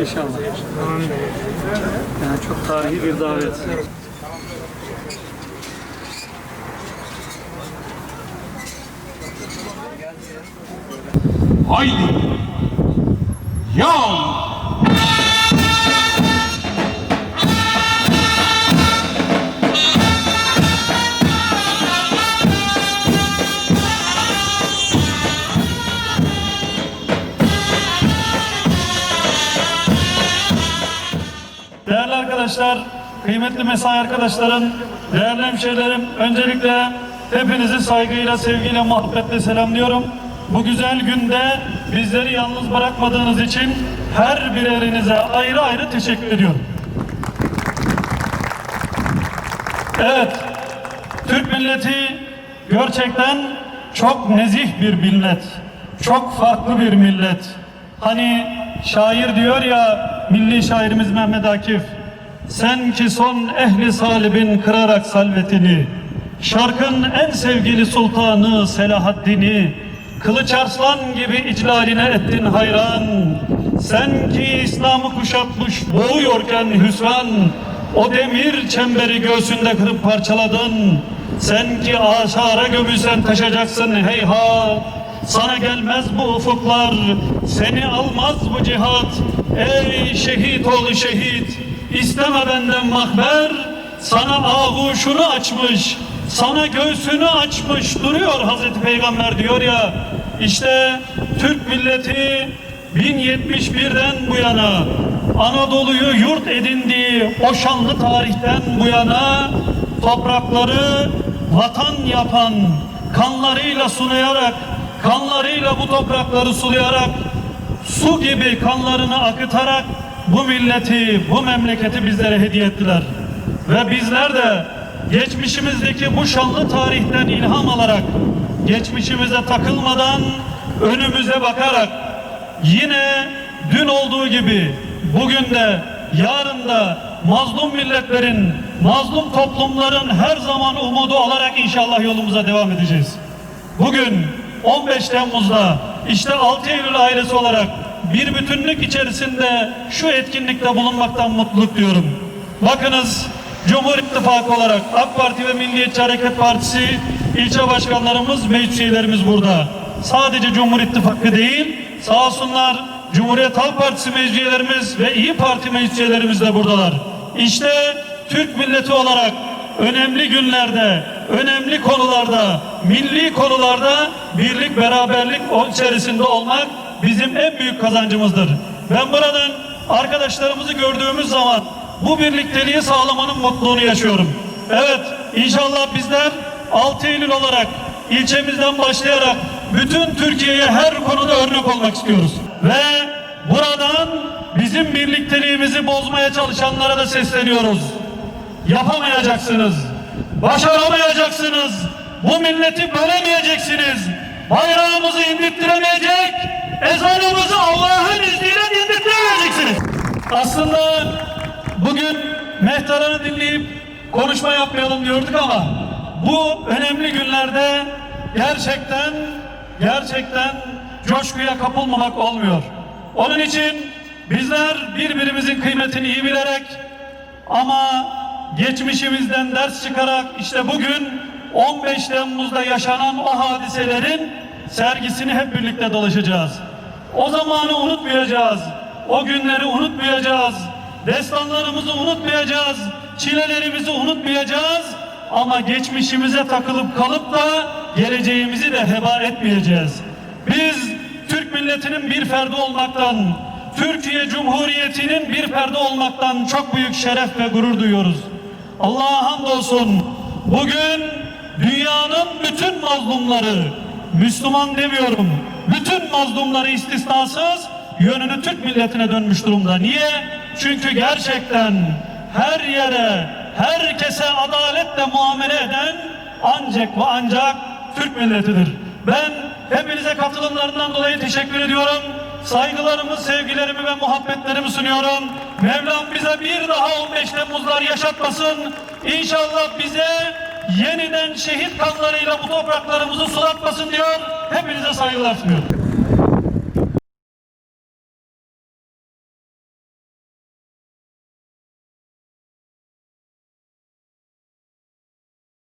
İnşallah. Yani çok tarihi bir davet. Haydi. Yan. Arkadaşlar, kıymetli mesai arkadaşlarım, değerli hemşehrilerim, öncelikle hepinizi saygıyla, sevgiyle, muhabbetle selamlıyorum. Bu güzel günde bizleri yalnız bırakmadığınız için her birerinize ayrı ayrı teşekkür ediyorum. Evet, Türk milleti gerçekten çok nezih bir millet. Çok farklı bir millet. Hani şair diyor ya, milli şairimiz Mehmet Akif, sen ki son ehli salibin kırarak salvetini, şarkın en sevgili sultanı Selahaddin'i, kılıç arslan gibi iclaline ettin hayran, sen ki İslam'ı kuşatmış boğuyorken hüsran, o demir çemberi göğsünde kırıp parçaladın. Sen ki aşara gömülsen taşacaksın heyhat. Sana gelmez bu ufuklar, seni almaz bu cihat. Ey şehit oğlu şehit, isteme benden mahber. Sana ağuşunu açmış, sana göğsünü açmış duruyor Hazreti Peygamber diyor ya. İşte Türk milleti 1071'den bu yana Anadolu'yu yurt edindiği o şanlı tarihten bu yana toprakları vatan yapan kanlarıyla sunayarak kanlarıyla bu toprakları sulayarak su gibi kanlarını akıtarak bu milleti, bu memleketi bizlere hediye ettiler. Ve bizler de geçmişimizdeki bu şanlı tarihten ilham alarak, geçmişimize takılmadan, önümüze bakarak, yine dün olduğu gibi bugün de, yarın da mazlum milletlerin, mazlum toplumların her zaman umudu olarak inşallah yolumuza devam edeceğiz. Bugün 15 Temmuz'da işte 6 Eylül ailesi olarak bir bütünlük içerisinde şu etkinlikte bulunmaktan mutluluk diyorum. Bakınız Cumhur İttifakı olarak AK Parti ve Milliyetçi Hareket Partisi ilçe başkanlarımız, meclis üyelerimiz burada. Sadece Cumhur İttifakı değil, sağ olsunlar Cumhuriyet Halk Partisi meclis ve İyi Parti meclis üyelerimiz de buradalar. İşte Türk milleti olarak önemli günlerde, önemli konularda, milli konularda birlik, beraberlik içerisinde olmak bizim en büyük kazancımızdır. Ben buradan arkadaşlarımızı gördüğümüz zaman bu birlikteliği sağlamanın mutluluğunu yaşıyorum. Evet, inşallah bizler 6 Eylül olarak ilçemizden başlayarak bütün Türkiye'ye her konuda örnek olmak istiyoruz. Ve buradan bizim birlikteliğimizi bozmaya çalışanlara da sesleniyoruz yapamayacaksınız. Başaramayacaksınız. Bu milleti bölemeyeceksiniz. Bayrağımızı indirttiremeyecek, ezanımızı Allah'ın izniyle indirttiremeyeceksiniz. Aslında bugün mehtaranı dinleyip konuşma yapmayalım diyorduk ama bu önemli günlerde gerçekten gerçekten coşkuya kapılmamak olmuyor. Onun için bizler birbirimizin kıymetini iyi bilerek ama geçmişimizden ders çıkarak işte bugün 15 Temmuz'da yaşanan o hadiselerin sergisini hep birlikte dolaşacağız. O zamanı unutmayacağız. O günleri unutmayacağız. Destanlarımızı unutmayacağız. Çilelerimizi unutmayacağız. Ama geçmişimize takılıp kalıp da geleceğimizi de heba etmeyeceğiz. Biz Türk milletinin bir ferdi olmaktan, Türkiye Cumhuriyeti'nin bir ferdi olmaktan çok büyük şeref ve gurur duyuyoruz. Allah'a hamdolsun bugün dünyanın bütün mazlumları, Müslüman demiyorum, bütün mazlumları istisnasız yönünü Türk milletine dönmüş durumda. Niye? Çünkü gerçekten her yere, herkese adaletle muamele eden ancak ve ancak Türk milletidir. Ben hepinize katılımlarından dolayı teşekkür ediyorum. Saygılarımı, sevgilerimi ve muhabbetlerimi sunuyorum. Mevlam bize bir daha 15 Temmuzlar yaşatmasın. İnşallah bize yeniden şehit kanlarıyla bu topraklarımızı sulatmasın diyor. Hepinize saygılar sunuyorum.